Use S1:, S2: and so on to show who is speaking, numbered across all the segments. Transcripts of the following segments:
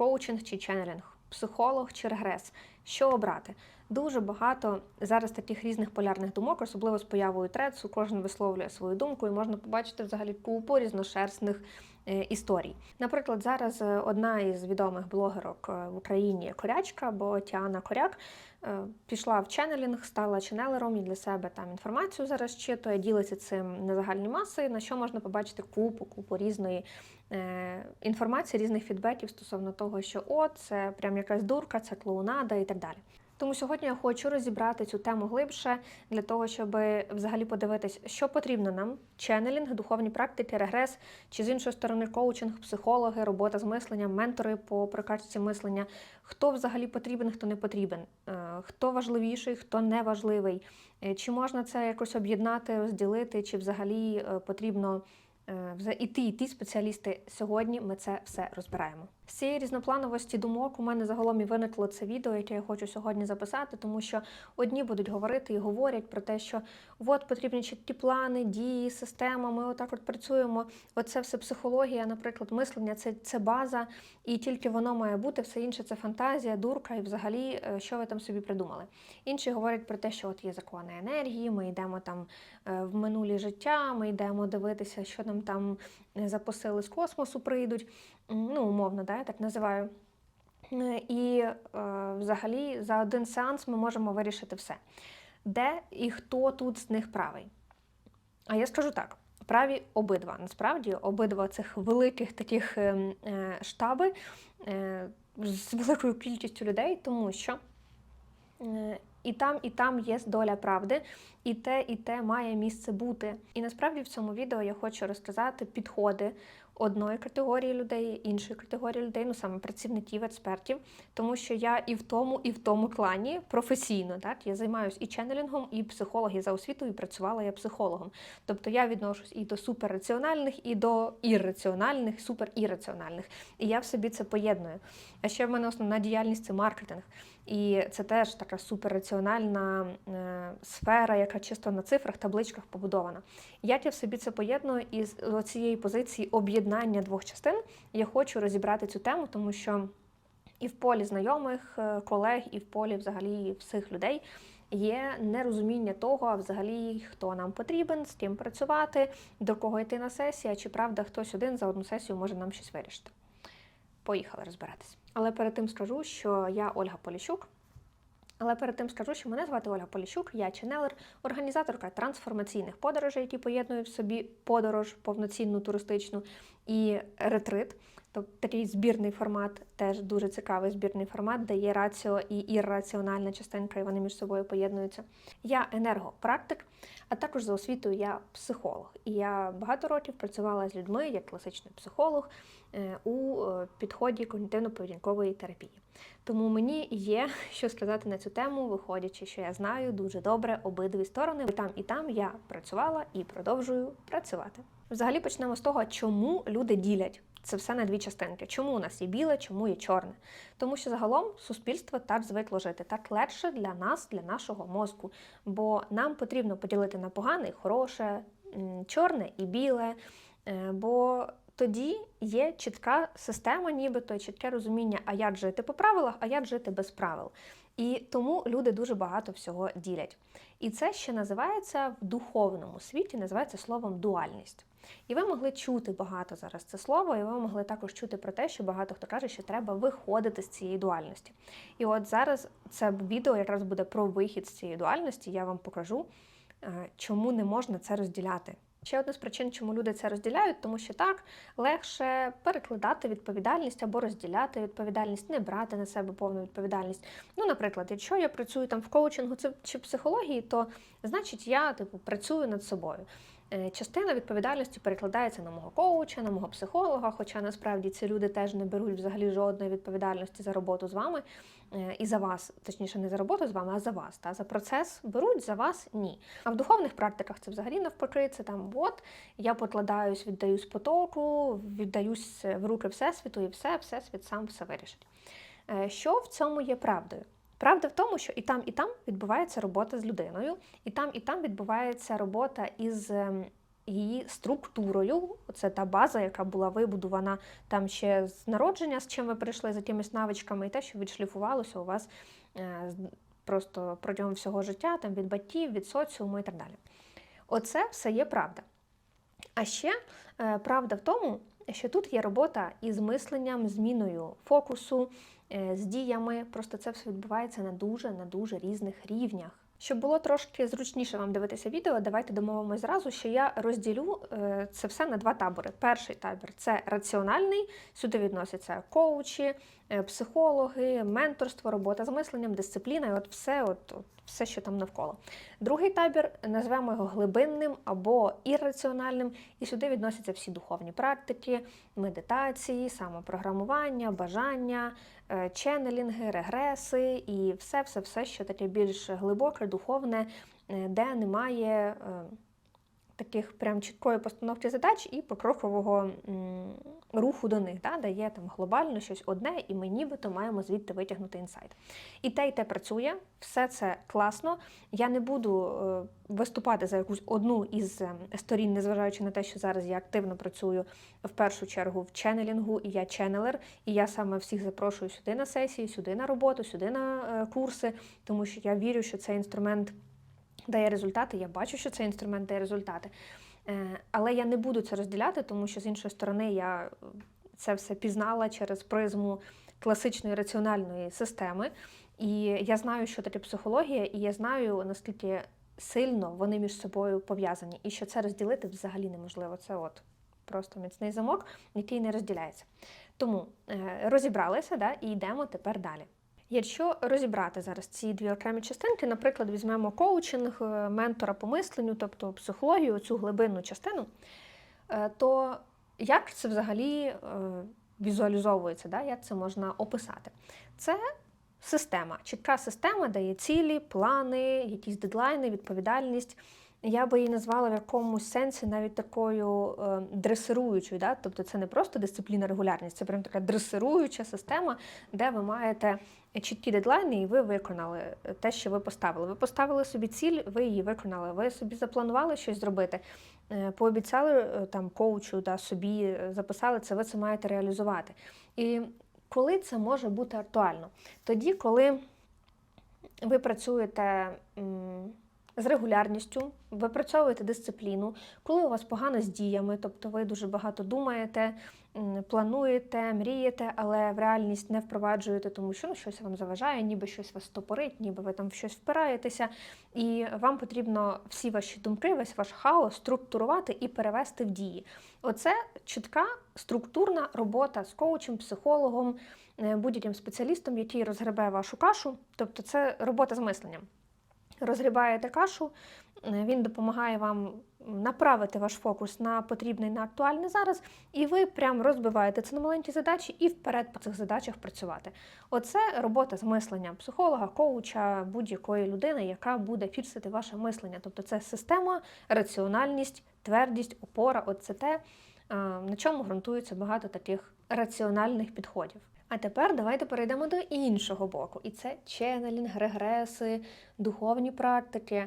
S1: коучинг чи ченнелінг, психолог чи регрес. Що обрати? Дуже багато зараз таких різних полярних думок, особливо з появою трецу, кожен висловлює свою думку, і можна побачити взагалі купу різношерстних е, історій. Наприклад, зараз е, одна із відомих блогерок е, в Україні Корячка, або Тіана Коряк, пішла в ченнелінг, стала ченнелером і для себе там інформацію зараз читує, ділиться цим на загальні маси, на що можна побачити купу, купу різної інформації, різних фідбеків стосовно того, що о, це прям якась дурка, це клоунада і так далі. Тому сьогодні я хочу розібрати цю тему глибше для того, щоб взагалі подивитись, що потрібно нам: ченнелінг, духовні практики, регрес, чи з іншої сторони коучинг, психологи, робота з мисленням, ментори по прокачці мислення. Хто взагалі потрібен, хто не потрібен, Е, хто важливіший, хто не важливий, Е, чи можна це якось об'єднати, розділити, чи взагалі е, потрібно. Е, І ті, і ті спеціалісти сьогодні ми це все розбираємо. З цієї різноплановості думок у мене загалом і виникло це відео, яке я хочу сьогодні записати, тому що одні будуть говорити і говорять про те, що от потрібні чіткі плани, дії, система. Ми отак от працюємо. Оце все психологія, наприклад, мислення це, це база, і тільки воно має бути, все інше це фантазія, дурка, і взагалі, е, що ви там собі придумали. Інші говорять про те, що от є закони енергії, ми йдемо там в минулі життя, ми йдемо дивитися, що нам там е, запосили з космосу прийдуть. Ну, умовно, да, я так називаю. Е, І е, взагалі за один сеанс ми можемо вирішити все. Де і хто тут з них правий? А я скажу так: праві обидва. Насправді, обидва цих великих таких ем, е, штаби е, з великою кількістю людей, тому що е, і там, і там є доля правди, і те, і те має місце бути. І насправді в цьому відео я хочу розказати підходи одної категорії людей, іншої категорії людей, ну саме працівників, експертів, тому що я і в тому, і в тому клані професійно, так я займаюся і ченнелінгом, і психологи за освітою, і працювала я психологом. Тобто я відношусь і до суперраціональних, і до ірраціональних, суперірраціональних. І я в собі це поєдную. А ще в мене основна діяльність це маркетинг. І це теж така суперраціональна е, сфера, яка чисто на цифрах, табличках побудована. Як я в собі це поєдную і з цієї позиції об'єднання двох частин я хочу розібрати цю тему, тому що і в полі знайомих, е, колег, і в полі взагалі всіх людей є нерозуміння того, взагалі хто нам потрібен, з ким працювати, до кого йти на сесію, чи правда хтось один за одну сесію може нам щось вирішити. Поїхали розбиратись. Але перед тим скажу, що я Ольга Поліщук. Але перед тим скажу, що мене звати Ольга Поліщук, я ченелер, організаторка трансформаційних подорожей, які поєднують в собі подорож повноцінну туристичну і ретрит. Такий збірний формат, теж дуже цікавий збірний формат, де є раціо і ірраціональна частинка, і вони між собою поєднуються. Я енергопрактик, а також за освітою я психолог. І я багато років працювала з людьми як класичний психолог е, у е, підході когнітивно-поведінкової терапії. Тому мені є що сказати на цю тему, виходячи, що я знаю дуже добре обидві сторони. І там і там я працювала і продовжую працювати. Взагалі почнемо з того, чому люди ділять це все на дві частинки. Чому у нас є біле, чому є чорне? Тому що загалом суспільство так звикло жити, так легше для нас, для нашого мозку. Бо нам потрібно поділити на погане і хороше, чорне і біле. Е, Бо тоді є чітка система, нібито чітке розуміння, а як жити по правилах, а як жити без правил. І тому люди дуже багато всього ділять. І це ще називається в духовному світі, називається словом дуальність. І ви могли чути багато зараз це слово, і ви могли також чути про те, що багато хто каже, що треба виходити з цієї дуальності. І от зараз це відео якраз буде про вихід з цієї дуальності. Я вам покажу, е, чому не можна це розділяти. Ще одна з причин, чому люди це розділяють, тому що так легше перекладати відповідальність або розділяти відповідальність, не брати на себе повну відповідальність. Ну, наприклад, якщо я працюю там в коучингу чи психології, то значить я типу працюю над собою. Е, Частина відповідальності перекладається на мого коуча, на мого психолога, хоча насправді ці люди теж не беруть взагалі жодної відповідальності за роботу з вами е, і за вас, точніше, не за роботу з вами, а за вас. Та за процес беруть за вас ні. А в духовних практиках це взагалі навпаки, це там от я покладаюсь, віддаюсь потоку, віддаюсь в руки всесвіту, і все, всесвіт сам все вирішить. Е, Що в цьому є правдою? Правда в тому, що і там, і там відбувається робота з людиною, і там, і там відбувається робота із ем, її структурою. Це та база, яка була вибудована там ще з народження, з чим ви прийшли за якимись навичками, і те, що відшліфувалося у вас е, просто протягом всього життя, там від батьків, від соціуму і так далі. Оце все є правда. А ще е, правда в тому, що тут є робота із мисленням, зміною фокусу, з діями. Просто це все відбувається на дуже на дуже різних рівнях. Щоб було трошки зручніше вам дивитися відео, давайте домовимося зразу, що я розділю е, це все на два табори. Перший табір це раціональний, сюди відносяться коучі, е, психологи, менторство, робота з мисленням, дисципліна, і от все, от, от все, що там навколо. Другий табір назвемо його глибинним або ірраціональним, і сюди відносяться всі духовні практики, медитації, самопрограмування, бажання, е, ченнелінги, регреси і все, все, все, що таке більш глибоке, духовне, е, де немає е, таких прям чіткої постановки задач і покрокового руху до них, да, де є там глобально щось одне, і ми нібито маємо звідти витягнути інсайт. І те, і те працює, все це класно. Я не буду е, виступати за якусь одну із е, сторін, незважаючи на те, що зараз я активно працюю в першу чергу в ченнелінгу, і я ченнелер, і я саме всіх запрошую сюди на сесії, сюди на роботу, сюди на е, курси, тому що я вірю, що цей інструмент дає результати. Я бачу, що цей інструмент дає результати. Е, Але я не буду це розділяти, тому що з іншої сторони я е, це все пізнала через призму класичної раціональної системи. І я знаю, що таке психологія, і я знаю, наскільки сильно вони між собою пов'язані, і що це розділити взагалі неможливо. Це от просто міцний замок, який не розділяється. Тому е, розібралися да, і йдемо тепер далі. Якщо розібрати зараз ці дві окремі частинки, наприклад, візьмемо коучинг, е, ментора по мисленню, тобто психологію, цю глибинну частину, е, то як це взагалі е, візуалізовується, да? як це можна описати? Це система, чітка система, де є цілі, плани, якісь дедлайни, відповідальність. Я би її назвала в якомусь сенсі навіть такою е, дресируючою. Да? Тобто це не просто дисципліна регулярність, це прям така дресируюча система, де ви маєте чіткі дедлайни, і ви виконали те, що ви поставили. Ви поставили собі ціль, ви її виконали. Ви собі запланували щось зробити, е, пообіцяли е, там коучу, да, собі е, записали це, ви це маєте реалізувати. І коли це може бути актуально? Тоді, коли ви працюєте. м, з регулярністю, випрацьовуєте дисципліну, коли у вас погано з діями, тобто ви дуже багато думаєте, плануєте, мрієте, але в реальність не впроваджуєте, тому що ну, щось вам заважає, ніби щось вас стопорить, ніби ви там в щось впираєтеся, і вам потрібно всі ваші думки, весь ваш хаос структурувати і перевести в дії. Оце чітка структурна робота з коучем, психологом, е, будь-яким спеціалістом, який розгребе вашу кашу, тобто це робота з мисленням розгрібаєте кашу, е, він допомагає вам направити ваш фокус на потрібний, на актуальний зараз, і ви прям розбиваєте це на маленькі задачі і вперед по цих задачах працювати. Оце робота з мисленням психолога, коуча, будь-якої людини, яка буде фіксити ваше мислення. Тобто це система, раціональність, твердість, опора. От це те, е, на чому ґрунтується багато таких раціональних підходів. А тепер давайте перейдемо до іншого боку. І це ченнелінг, регреси, духовні практики.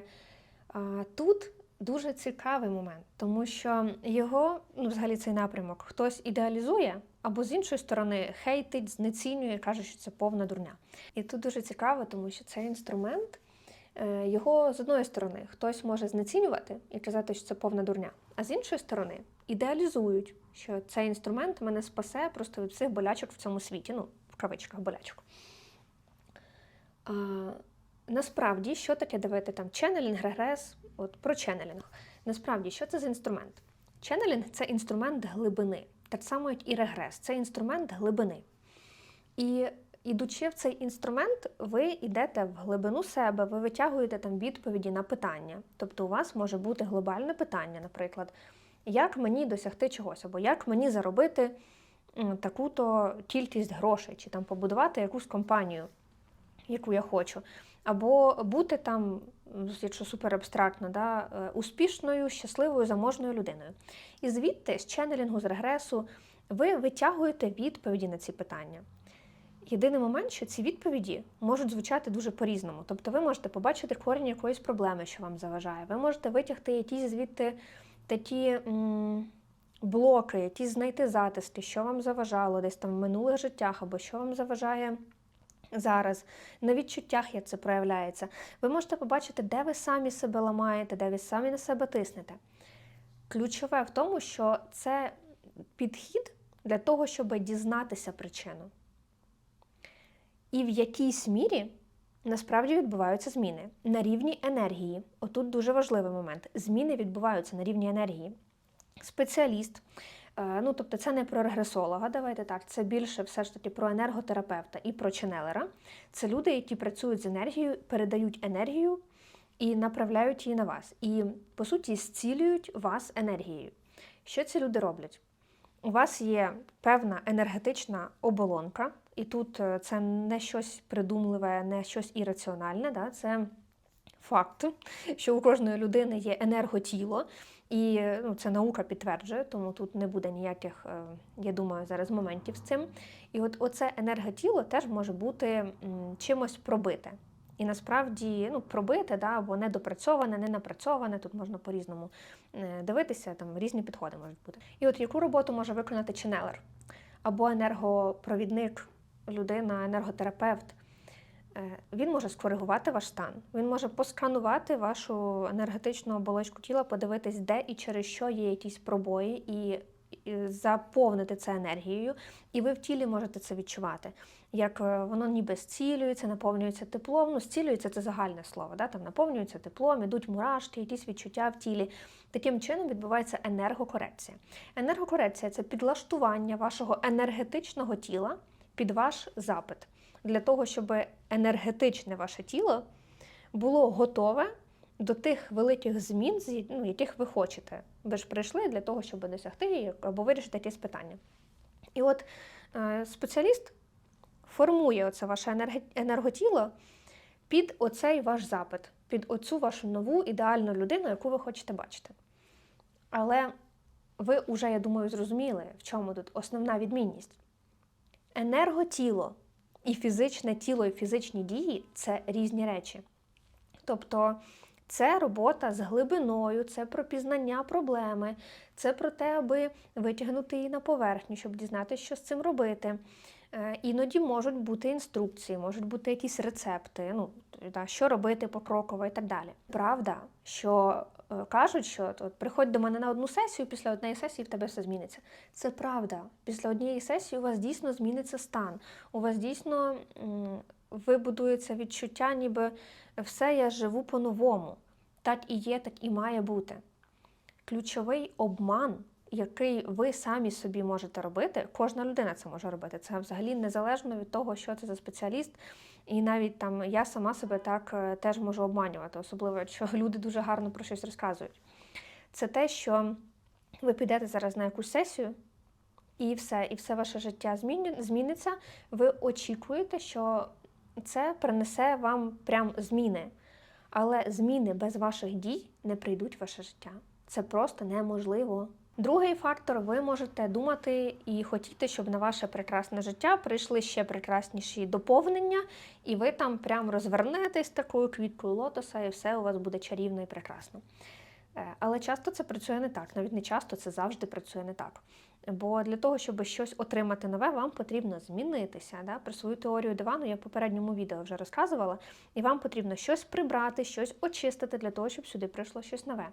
S1: Тут дуже цікавий момент, тому що його, ну, взагалі, цей напрямок хтось ідеалізує, або з іншої сторони хейтить, знецінює, каже, що це повна дурня. І тут дуже цікаво, тому що цей інструмент. е, Його з одної сторони хтось може знецінювати і казати, що це повна дурня, а з іншої сторони ідеалізують, що цей інструмент мене спасе просто від всіх болячок в цьому світі, ну, в кавичках болячок. А, насправді, що таке давайте там ченнелінг, регрес, от про ченнелінг. Насправді, що це за інструмент? Ченнелінг це інструмент глибини, так само, як і регрес, це інструмент глибини. І ідучи в цей інструмент, ви йдете в глибину себе, ви витягуєте там відповіді на питання. Тобто у вас може бути глобальне питання, наприклад, як мені досягти чогось, або як мені заробити таку-то кількість грошей, чи там побудувати якусь компанію, яку я хочу, або бути там, якщо супер абстрактно, да, е, успішною, щасливою, заможною людиною. І звідти, з ченнелінгу, з регресу, ви витягуєте відповіді на ці питання. Єдиний момент, що ці відповіді можуть звучати дуже по-різному. Тобто ви можете побачити корінь якоїсь проблеми, що вам заважає. Ви можете витягти якісь звідти та ті м, блоки, ті знайти затиски, що вам заважало десь там в минулих життях, або що вам заважає зараз, на відчуттях як це проявляється. Ви можете побачити, де ви самі себе ламаєте, де ви самі на себе тиснете. Ключове в тому, що це підхід для того, щоб дізнатися причину. І в якійсь мірі насправді відбуваються зміни на рівні енергії. Отут дуже важливий момент. Зміни відбуваються на рівні енергії. Спеціаліст, е, ну тобто це не про регресолога, давайте так, це більше все ж таки про енерготерапевта і про ченелера. Це люди, які працюють з енергією, передають енергію і направляють її на вас. І, по суті, зцілюють вас енергією. Що ці люди роблять? У вас є певна енергетична оболонка, і тут е, це не щось придумливе, не щось ірраціональне, да? це факт, що у кожної людини є енерготіло, і е, ну, це наука підтверджує, тому тут не буде ніяких, е, я думаю, зараз моментів з цим. І от оце енерготіло теж може бути чимось пробите. І насправді ну, пробите, да, або недопрацьоване, не напрацьоване, тут можна по-різному дивитися, там різні підходи можуть бути. І от яку роботу може виконати ченелер? Або енергопровідник, людина, енерготерапевт. Е, Він може скоригувати ваш стан, він може посканувати вашу енергетичну оболочку тіла, подивитись, де і через що є якісь пробої, і заповнити це енергією, і ви в тілі можете це відчувати. Як е, воно ніби зцілюється, наповнюється теплом. Ну, зцілюється це загальне слово, да? там наповнюється теплом, ідуть мурашки, якісь відчуття в тілі. Таким чином відбувається енергокорекція. Енергокорекція це підлаштування вашого енергетичного тіла під ваш запит, для того, щоб енергетичне ваше тіло було готове до тих великих змін, ну, яких ви хочете. Ви ж прийшли для того, щоб досягти або вирішити якісь питання. І от е, спеціаліст формує оце ваше енерготіло під оцей ваш запит, під оцю вашу нову ідеальну людину, яку ви хочете бачити. Але ви вже, я думаю, зрозуміли, в чому тут основна відмінність. Енерготіло і фізичне тіло, і фізичні дії це різні речі. Тобто це робота з глибиною, це про пізнання проблеми, це про те, аби витягнути її на поверхню, щоб дізнатися, що з цим робити. Е, Іноді можуть бути інструкції, можуть бути якісь рецепти, ну, що робити покроково і так далі. Правда, що кажуть, що от, приходь до мене на одну сесію, після однієї сесії в тебе все зміниться. Це правда. Після однієї сесії у вас дійсно зміниться стан. У вас дійсно вибудується відчуття, ніби все я живу по-новому. Так і є, так і має бути. Ключовий обман, який ви самі собі можете робити, кожна людина це може робити. Це взагалі незалежно від того, що це за спеціаліст. І навіть там я сама себе так е, теж можу обманювати, особливо якщо люди дуже гарно про щось розказують. Це те, що ви підете зараз на якусь сесію, і все, і все ваше життя зміниться. Ви очікуєте, що це принесе вам прям зміни. Але зміни без ваших дій не прийдуть в ваше життя. Це просто неможливо. Другий фактор, ви можете думати і хотіти, щоб на ваше прекрасне життя прийшли ще прекрасніші доповнення, і ви там прям розвернетесь такою квіткою лотоса, і все у вас буде чарівно і прекрасно. Е, Але часто це працює не так. Навіть не часто це завжди працює не так. Бо для того, щоб щось отримати нове, вам потрібно змінитися. Да? Про свою теорію дивану я в попередньому відео вже розказувала, і вам потрібно щось прибрати, щось очистити для того, щоб сюди прийшло щось нове.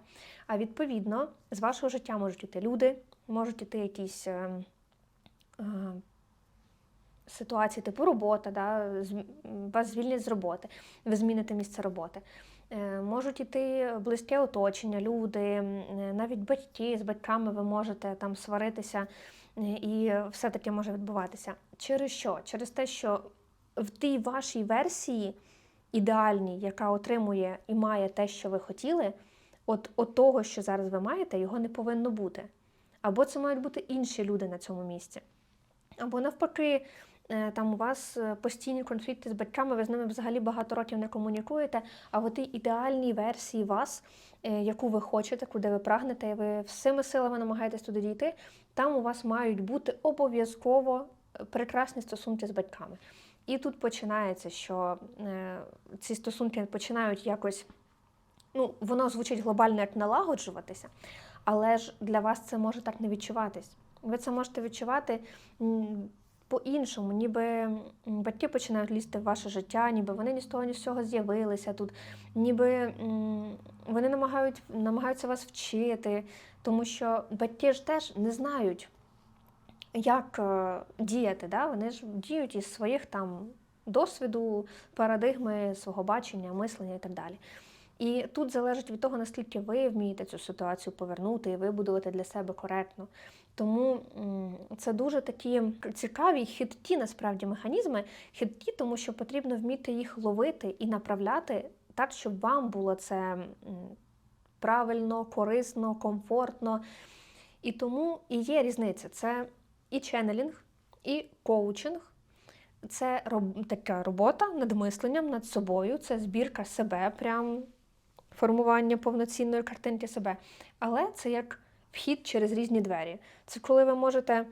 S1: А відповідно, з вашого життя можуть іти люди, можуть іти якісь. е, е, Ситуації типу робота, да, вас звільнять з роботи, ви зміните місце роботи. Е, Можуть іти близьке оточення, люди, е, навіть батьки з батьками ви можете там сваритися, е, і все таке може відбуватися. Через що? Через те, що в тій вашій версії ідеальній, яка отримує і має те, що ви хотіли, от, от того, що зараз ви маєте, його не повинно бути. Або це мають бути інші люди на цьому місці. Або навпаки, там у вас е, постійні конфлікти з батьками, ви з ними взагалі багато років не комунікуєте, а в тій ідеальній версії вас, е, яку ви хочете, куди ви прагнете, і ви всіми силами намагаєтесь туди дійти, там у вас мають бути обов'язково е, прекрасні стосунки з батьками. І тут починається, що е, ці стосунки починають якось. Ну, воно звучить глобально як налагоджуватися, але ж для вас це може так не відчуватись. Ви це можете відчувати по-іншому, ніби батьки починають лізти в ваше життя, ніби вони ні з того, ні з цього з'явилися тут, ніби вони намагають, намагаються вас вчити, тому що батьки ж теж не знають, як е, діяти. Да? Вони ж діють із своїх там досвіду, парадигми, свого бачення, мислення і так далі. І тут залежить від того, наскільки ви вмієте цю ситуацію повернути і вибудувати для себе коректно. Тому це дуже такі цікаві, хиткі насправді механізми, хиткі, тому що потрібно вміти їх ловити і направляти так, щоб вам було це правильно, корисно, комфортно. І тому і є різниця. Це і ченнелінг, і коучинг. Це роб- така робота над мисленням, над собою, це збірка себе, прям формування повноцінної картинки себе. Але це як вхід через різні двері. Це коли ви можете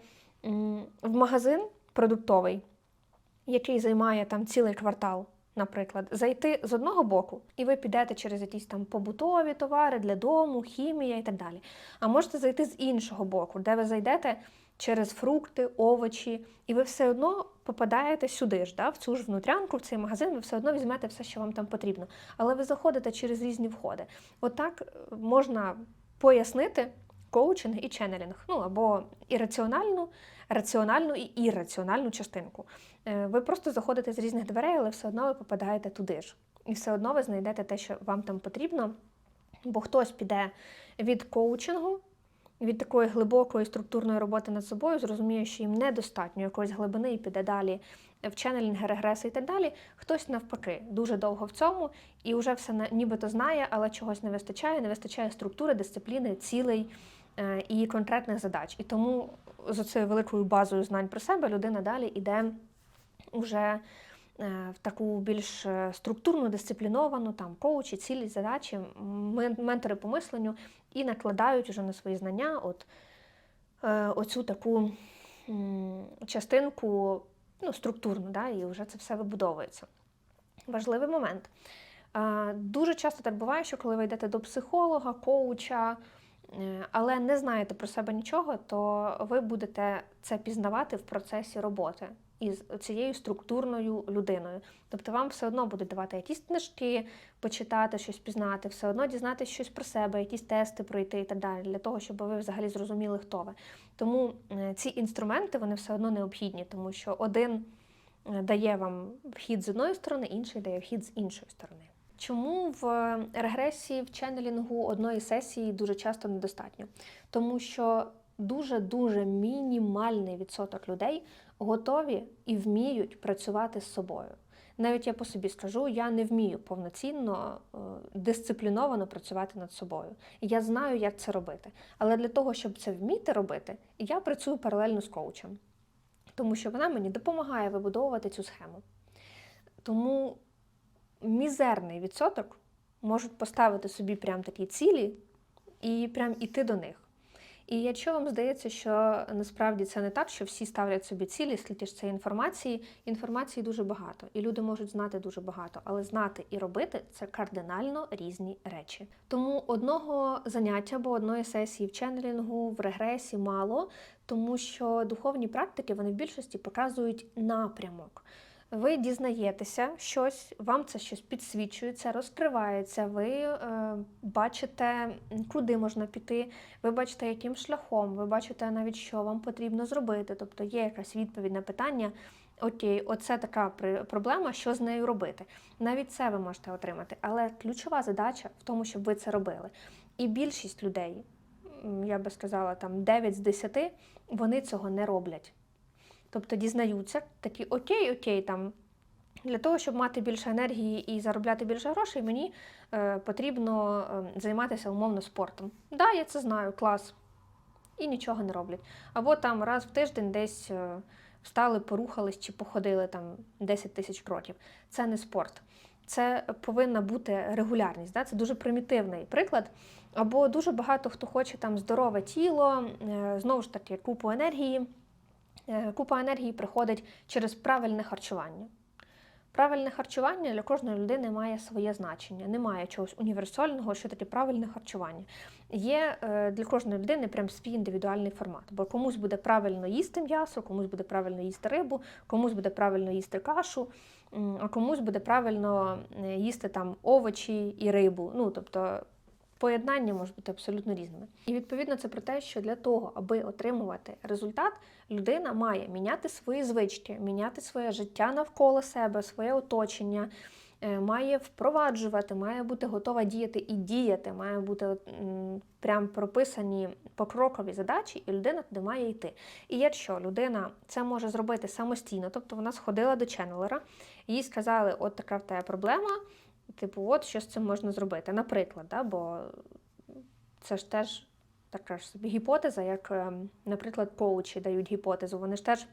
S1: в магазин продуктовий, який займає там цілий квартал, наприклад, зайти з одного боку, і ви підете через якісь там побутові товари для дому, хімія і так далі. А можете зайти з іншого боку, де ви зайдете через фрукти, овочі, і ви все одно попадаєте сюди ж, да, в цю ж внутрянку, в цей магазин, ви все одно візьмете все, що вам там потрібно. Але ви заходите через різні входи. Отак е, можна пояснити коучинг і ченнелінг, ну або ірраціональну, раціональну і ірраціональну частинку. Е, Ви просто заходите з різних дверей, але все одно ви попадаєте туди ж. І все одно ви знайдете те, що вам там потрібно, бо хтось піде від коучингу, від такої глибокої структурної роботи над собою, зрозуміє, що їм недостатньо якоїсь глибини і піде далі в ченнелінги, регреси і так далі. Хтось навпаки дуже довго в цьому і вже все нібито знає, але чогось не вистачає, не вистачає структури, дисципліни, цілей і конкретних задач. І тому з цією великою базою знань про себе людина далі йде вже е, в таку більш е, структурну, дисципліновану, там коучі, цілі, задачі, ментори по мисленню і накладають вже на свої знання от, е, оцю таку частинку ну, структурну, да, і вже це все вибудовується. Важливий момент. Е, Дуже часто так буває, що коли ви йдете до психолога, коуча, е, але не знаєте про себе нічого, то ви будете це пізнавати в процесі роботи із цією структурною людиною. Тобто вам все одно будуть давати якісь книжки, почитати, щось пізнати, все одно дізнатися щось про себе, якісь тести пройти і так далі, для того, щоб ви взагалі зрозуміли, хто ви. Тому е, ці інструменти вони все одно необхідні, тому що один е, дає вам вхід з одної сторони, інший дає вхід з іншої сторони. Чому в е, регресії, в ченнелінгу одної сесії дуже часто недостатньо? Тому що дуже-дуже мінімальний відсоток людей готові і вміють працювати з собою. Навіть я по собі скажу, я не вмію повноцінно, е, дисципліновано працювати над собою. Я знаю, як це робити. Але для того, щоб це вміти робити, я працюю паралельно з коучем, тому що вона мені допомагає вибудовувати цю схему. Тому мізерний відсоток можуть поставити собі прям такі цілі і прям іти до них. І якщо вам здається, що насправді це не так, що всі ставлять собі цілі, скільки ж це інформації, інформації дуже багато, і люди можуть знати дуже багато, але знати і робити це кардинально різні речі. Тому одного заняття або одної сесії в ченнелінгу, в регресі мало, тому що духовні практики вони в більшості показують напрямок. Ви дізнаєтеся щось, вам це щось підсвічується, розкривається, ви е, бачите, куди можна піти, ви бачите, яким шляхом, ви бачите навіть, що вам потрібно зробити. Тобто є якась відповідь на питання: окей, оце така проблема, що з нею робити. Навіть це ви можете отримати. Але ключова задача в тому, щоб ви це робили. І більшість людей, я би сказала, там 9 з 10, вони цього не роблять. Тобто дізнаються, такі окей, окей, там для того, щоб мати більше енергії і заробляти більше грошей, мені е, потрібно е, займатися умовно спортом. Да, я це знаю, клас. І нічого не роблять. Або там раз в тиждень десь е, встали, порухались чи походили там 10 тисяч кроків. Це не спорт. Це повинна бути регулярність. Да? Це дуже примітивний приклад. Або дуже багато хто хоче там здорове тіло, е, знову ж таки, купу енергії. Е, Купа енергії приходить через правильне харчування. Правильне харчування для кожної людини має своє значення. Немає чогось універсального, що таке правильне харчування. Є е, для кожної людини прям свій індивідуальний формат. Бо комусь буде правильно їсти м'ясо, комусь буде правильно їсти рибу, комусь буде правильно їсти кашу, а комусь буде правильно е, їсти там овочі і рибу. Ну тобто поєднання можуть бути абсолютно різними. І відповідно це про те, що для того, аби отримувати результат, людина має міняти свої звички, міняти своє життя навколо себе, своє оточення. е, Має впроваджувати, має бути готова діяти і діяти, має бути прям прописані покрокові задачі, і людина туди має йти. І якщо людина це може зробити самостійно, тобто вона сходила до ченнелера, їй сказали, от така в тебе проблема, типу, от що з цим можна зробити. Наприклад, да, бо це ж теж така ж собі гіпотеза, як, ем, наприклад, коучі дають гіпотезу. Вони ж теж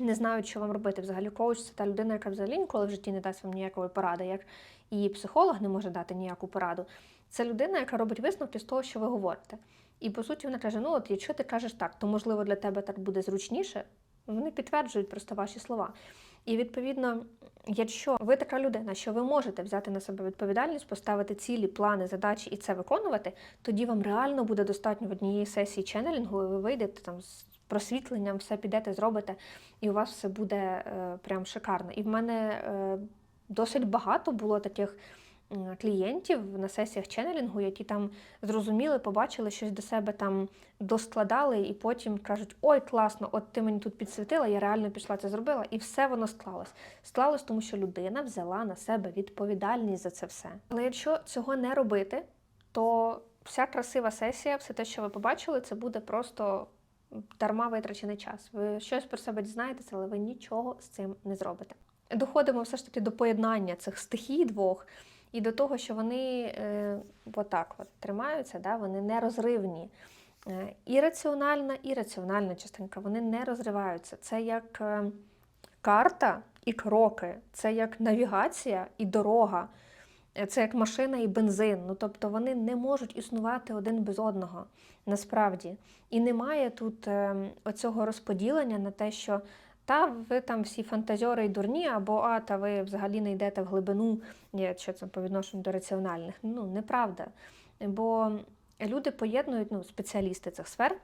S1: не знають, що вам робити. Взагалі, коуч це та людина, яка взагалі ніколи в житті не дасть вам ніякої поради, як і психолог не може дати ніяку пораду. Це людина, яка робить висновки з того, що ви говорите. І по суті вона каже: ну от якщо ти кажеш так, то можливо для тебе так буде зручніше. Вони підтверджують просто ваші слова. І відповідно, якщо ви така людина, що ви можете взяти на себе відповідальність, поставити цілі, плани, задачі і це виконувати, тоді вам реально буде достатньо в однієї сесії ченнелінгу, і ви вийдете там з просвітленням, все підете, зробите, і у вас все буде е, прям шикарно. І в мене е, досить багато було таких клієнтів на сесіях ченнелінгу, які там зрозуміли, побачили щось до себе там доскладали, і потім кажуть: ой, класно, от ти мені тут підсвітила, я реально пішла це зробила, і все воно склалось. Склалось, тому що людина взяла на себе відповідальність за це все. Але якщо цього не робити, то вся красива сесія, все те, що ви побачили, це буде просто дарма витрачений час. Ви щось про себе дізнаєтеся, але ви нічого з цим не зробите. Доходимо все ж таки до поєднання цих стихій двох і до того, що вони е, отак от тримаються, да, вони нерозривні. Е, і раціональна, і раціональна частинка, вони не розриваються. Це як е, карта і кроки, це як навігація і дорога, е, це як машина і бензин. Ну тобто вони не можуть існувати один без одного насправді. І немає тут е, оцього розподілення на те, що та ви там всі фантазьори і дурні, або а, та ви взагалі не йдете в глибину, що це по відношенню до раціональних. Ну, неправда. Бо люди поєднують, ну, спеціалісти цих сфер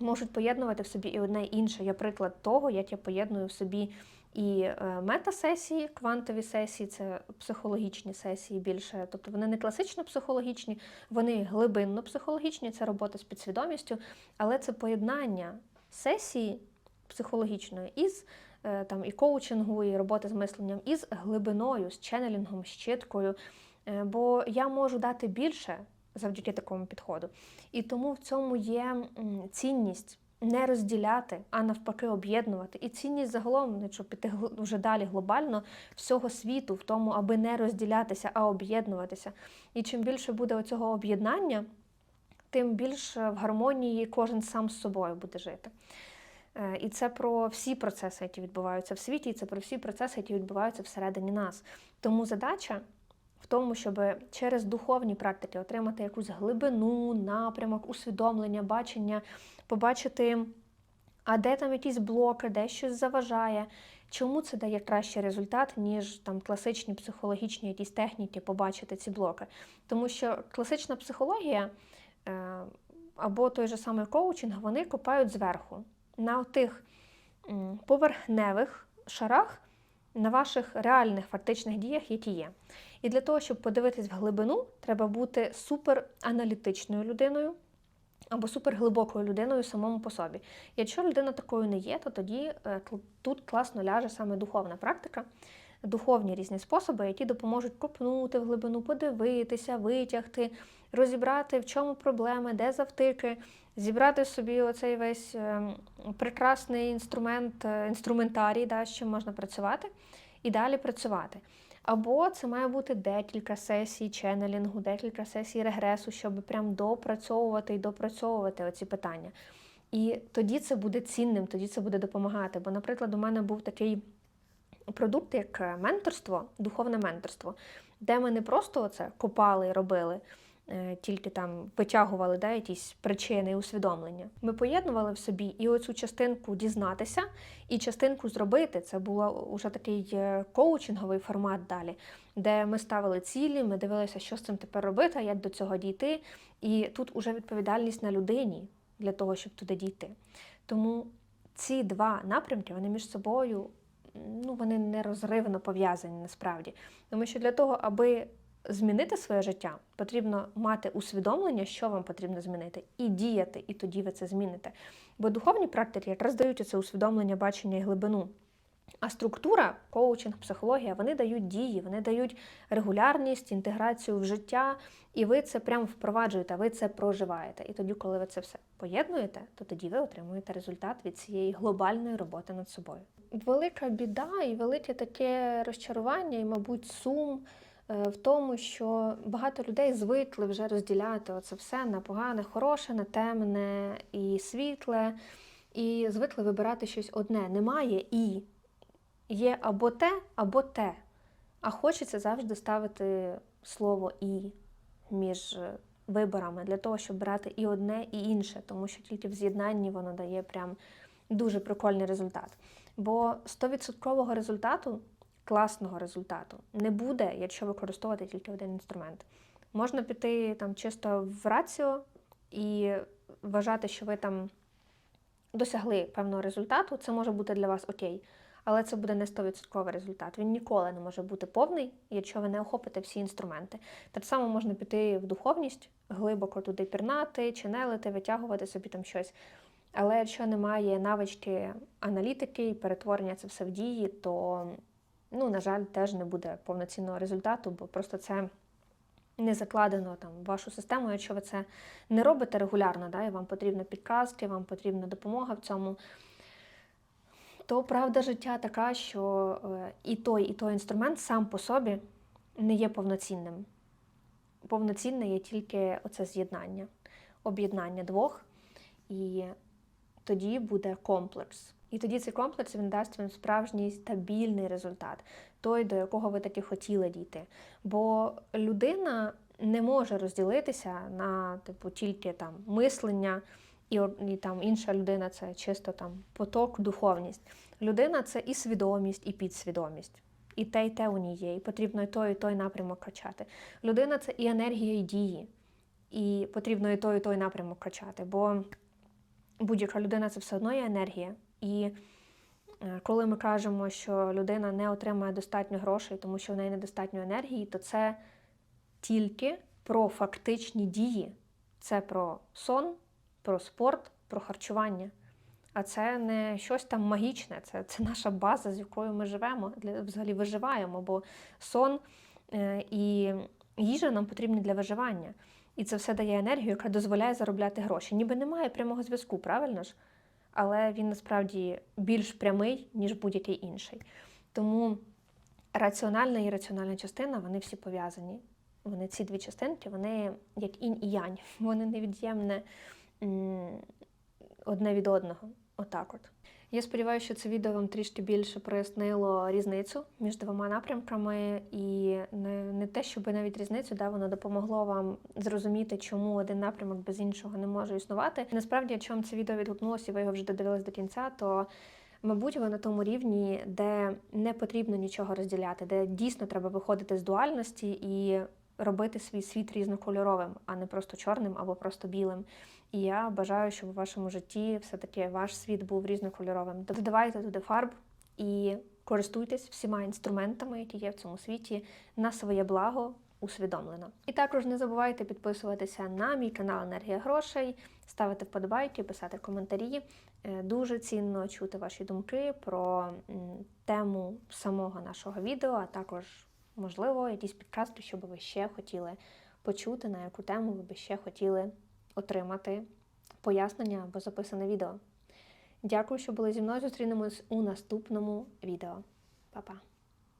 S1: можуть поєднувати в собі і одне і інше. Я приклад того, як я поєдную в собі і е, мета-сесії, квантові сесії, це психологічні сесії більше. Тобто вони не класично психологічні, вони глибинно психологічні, це робота з підсвідомістю, але це поєднання сесії психологічної із е, там і коучингу, і роботи з мисленням, із глибиною, з ченнелінгом, з чіткою. Е, Бо я можу дати більше завдяки такому підходу. І тому в цьому є цінність не розділяти, а навпаки, об'єднувати. І цінність загалом, якщо піти вже далі глобально, всього світу в тому, аби не розділятися, а об'єднуватися. І чим більше буде оцього об'єднання, тим більш в гармонії кожен сам з собою буде жити. Е, І це про всі процеси, які відбуваються в світі, і це про всі процеси, які відбуваються всередині нас. Тому задача в тому, щоб через духовні практики отримати якусь глибину, напрямок, усвідомлення, бачення, побачити, а де там якісь блоки, де щось заважає. Чому це дає кращий результат, ніж там класичні психологічні якісь техніки побачити ці блоки? Тому що класична психологія е, або той же самий коучинг, вони копають зверху на тих поверхневих шарах на ваших реальних фактичних діях, які є. І для того, щоб подивитись в глибину, треба бути супераналітичною людиною або суперглибокою людиною самому по собі. Якщо людина такою не є, то тоді е, тут класно ляже саме духовна практика, духовні різні способи, які допоможуть копнути в глибину, подивитися, витягти, розібрати, в чому проблеми, де завтики, зібрати собі оцей весь е, прекрасний інструмент, е, інструментарій, да, з чим можна працювати, і далі працювати. Або це має бути декілька сесій ченнелінгу, декілька сесій регресу, щоб прям допрацьовувати і допрацьовувати оці питання. І тоді це буде цінним, тоді це буде допомагати. Бо, наприклад, у мене був такий продукт, як менторство, духовне менторство, де ми не просто це копали і робили, тільки там витягували да, якісь причини і усвідомлення. Ми поєднували в собі і оцю частинку дізнатися, і частинку зробити. Це був уже такий е, коучинговий формат далі, де ми ставили цілі, ми дивилися, що з цим тепер робити, як до цього дійти. І тут уже відповідальність на людині для того, щоб туди дійти. Тому ці два напрямки вони між собою ну, вони нерозривно пов'язані насправді. Тому що для того, аби змінити своє життя, потрібно мати усвідомлення, що вам потрібно змінити, і діяти, і тоді ви це зміните. Бо духовні практики якраз дають це усвідомлення, бачення і глибину. А структура, коучинг, психологія, вони дають дії, вони дають регулярність, інтеграцію в життя, і ви це прямо впроваджуєте, ви це проживаєте. І тоді, коли ви це все поєднуєте, то тоді ви отримуєте результат від цієї глобальної роботи над собою. Велика біда і велике таке розчарування, і, мабуть, сум в тому, що багато людей звикли вже розділяти оце все на погане, хороше, на темне і світле, і звикли вибирати щось одне. Немає і є або те, або те. А хочеться завжди ставити слово і між виборами для того, щоб брати і одне, і інше, тому що тільки в з'єднанні воно дає прям дуже прикольний результат. Бо 100% результату, класного результату, не буде, якщо використовувати тільки один інструмент. Можна піти там чисто в раціо і вважати, що ви там досягли певного результату, це може бути для вас окей. Але це буде не 100% результат. Він ніколи не може бути повний, якщо ви не охопите всі інструменти. Так само можна піти в духовність, глибоко туди пірнати, чинелити, витягувати собі там щось. Але якщо немає навички аналітики і перетворення це все в дії, то, ну, на жаль, теж не буде повноцінного результату, бо просто це не закладено там в вашу систему. Якщо ви це не робите регулярно, да, і вам потрібна підказки, вам потрібна допомога в цьому, то правда життя така, що е, і той, і той інструмент сам по собі не є повноцінним. Повноцінне є тільки оце з'єднання, об'єднання двох. І тоді буде комплекс. І тоді цей комплекс він дасть вам справжній стабільний результат, той, до якого ви таки хотіли дійти. Бо людина не може розділитися на типу тільки там мислення, і, і там інша людина це чисто там поток, духовність. Людина це і свідомість, і підсвідомість. І те, і те у ній є, і потрібно і той, і той напрямок качати. Людина це і енергія, і дії, і потрібно і той, і той напрямок качати. Бо будь-яка людина це все одно є енергія. І е, коли ми кажемо, що людина не отримує достатньо грошей, тому що в неї недостатньо енергії, то це тільки про фактичні дії. Це про сон, про спорт, про харчування. А це не щось там магічне, це це наша база, з якою ми живемо, для, взагалі виживаємо, бо сон е, і їжа нам потрібні для виживання. І це все дає енергію, яка дозволяє заробляти гроші. Ніби немає прямого зв'язку, правильно ж? Але він насправді більш прямий, ніж будь-який інший. Тому раціональна і раціональна частина, вони всі пов'язані. Вони ці дві частинки, вони як інь і янь, вони невід'ємне одне від одного. Отак от. Я сподіваюся, що це відео вам трішки більше прояснило різницю між двома напрямками, і не не те, щоб навіть різницю, да, воно допомогло вам зрозуміти, чому один напрямок без іншого не може існувати. Насправді, якщо вам це відео відгукнулося, ви його вже додивились до кінця, то мабуть, ви на тому рівні, де не потрібно нічого розділяти, де дійсно треба виходити з дуальності і робити свій світ різнокольоровим, а не просто чорним або просто білим. І я бажаю, щоб у вашому житті все-таки ваш світ був різнокольоровим. Додавайте туди фарб і користуйтесь всіма інструментами, які є в цьому світі, на своє благо усвідомлено. І також не забувайте підписуватися на мій канал Енергія грошей, ставити вподобайки, писати коментарі. Е, дуже цінно чути ваші думки про тему самого нашого відео, а також, можливо, якісь підказки, що би ви ще хотіли почути, на яку тему ви би ще хотіли отримати пояснення або записане відео. Дякую, що були зі мною. Зустрінемось у наступному відео. Па-па!